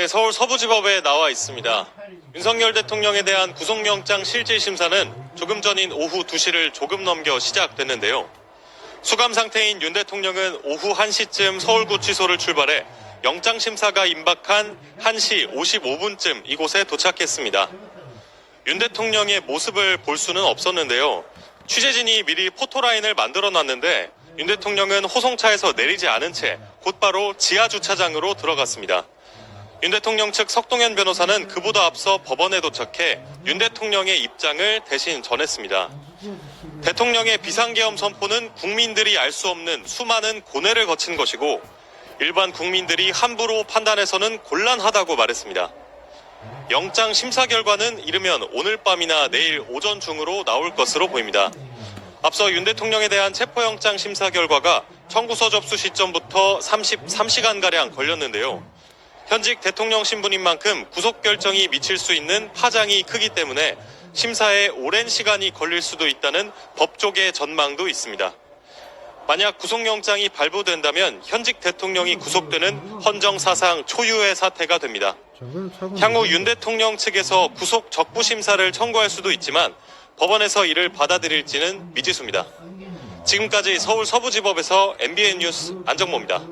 네, 서울 서부지법에 나와 있습니다. 윤석열 대통령에 대한 구속영장 실질심사는 조금 전인 오후 2시를 조금 넘겨 시작됐는데요. 수감 상태인 윤 대통령은 오후 1시쯤 서울구치소를 출발해 영장심사가 임박한 1시 55분쯤 이곳에 도착했습니다. 윤 대통령의 모습을 볼 수는 없었는데요. 취재진이 미리 포토라인을 만들어 놨는데 윤 대통령은 호송차에서 내리지 않은 채 곧바로 지하 주차장으로 들어갔습니다. 윤 대통령 측 석동현 변호사는 그보다 앞서 법원에 도착해 윤 대통령의 입장을 대신 전했습니다. 대통령의 비상계엄 선포는 국민들이 알 수 없는 수많은 고뇌를 거친 것이고 일반 국민들이 함부로 판단해서는 곤란하다고 말했습니다. 영장 심사 결과는 이르면 오늘 밤이나 내일 오전 중으로 나올 것으로 보입니다. 앞서 윤 대통령에 대한 체포영장 심사 결과가 청구서 접수 시점부터 33시간가량 걸렸는데요. 현직 대통령 신분인 만큼 구속 결정이 미칠 수 있는 파장이 크기 때문에 심사에 오랜 시간이 걸릴 수도 있다는 법조계 전망도 있습니다. 만약 구속영장이 발부된다면 현직 대통령이 구속되는 헌정사상 초유의 사태가 됩니다. 향후 윤 대통령 측에서 구속 적부 심사를 청구할 수도 있지만 법원에서 이를 받아들일지는 미지수입니다. 지금까지 서울 서부지법에서 MBN 뉴스 안정모입니다.